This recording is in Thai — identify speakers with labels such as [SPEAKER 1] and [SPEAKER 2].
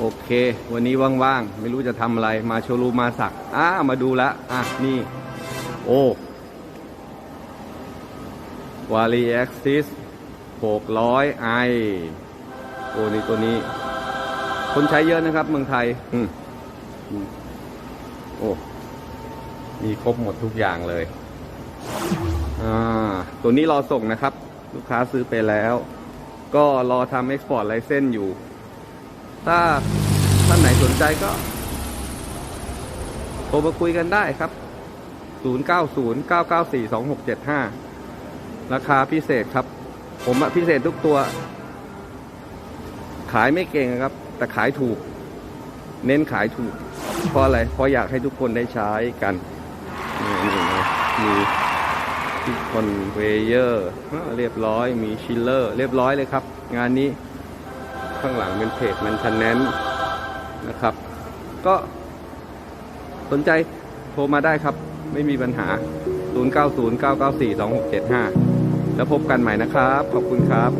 [SPEAKER 1] โอเค วันนี้ว่างๆ ไม่รู้จะทำอะไร มาโชว์รูมมาสักอ่ามาดูละอะ นี่ โอ้วาลีเอ็กซิส600ไอโอ้นี่ตัวนี้ คนใช้เยอะนะครับ เมืองไทยอืมอืมโอ้ มีครบหมดทุกอย่างเลย อ่า ตัวนี้รอส่งนะครับ ลูกค้าซื้อไปแล้ว ก็รอทำเอ็กซ์พอร์ตไลเซนอยู่ ถ้าท่านไหนสนใจก็โทรมาคุยกันได้ครับ 0909942675 ราคาพิเศษครับ ผมพิเศษทุกตัว ขายไม่เก่งครับ แต่ขายถูก เน้นขายถูก เพราะอะไร เพราะอยากให้ทุกคนได้ใช้กันนี่นี่นมีคอนเวเยอร์ เรียบร้อย มีชิลเลอร์ เรียบร้อยเลยครับ งานนี้ ข้างหลังเป็นเพจมันชันแนนนะครับ ก็สนใจโทรมาได้ครับ ไม่มีปัญหา 0909942675 แล้วพบกันใหม่นะครับ ขอบคุณครับ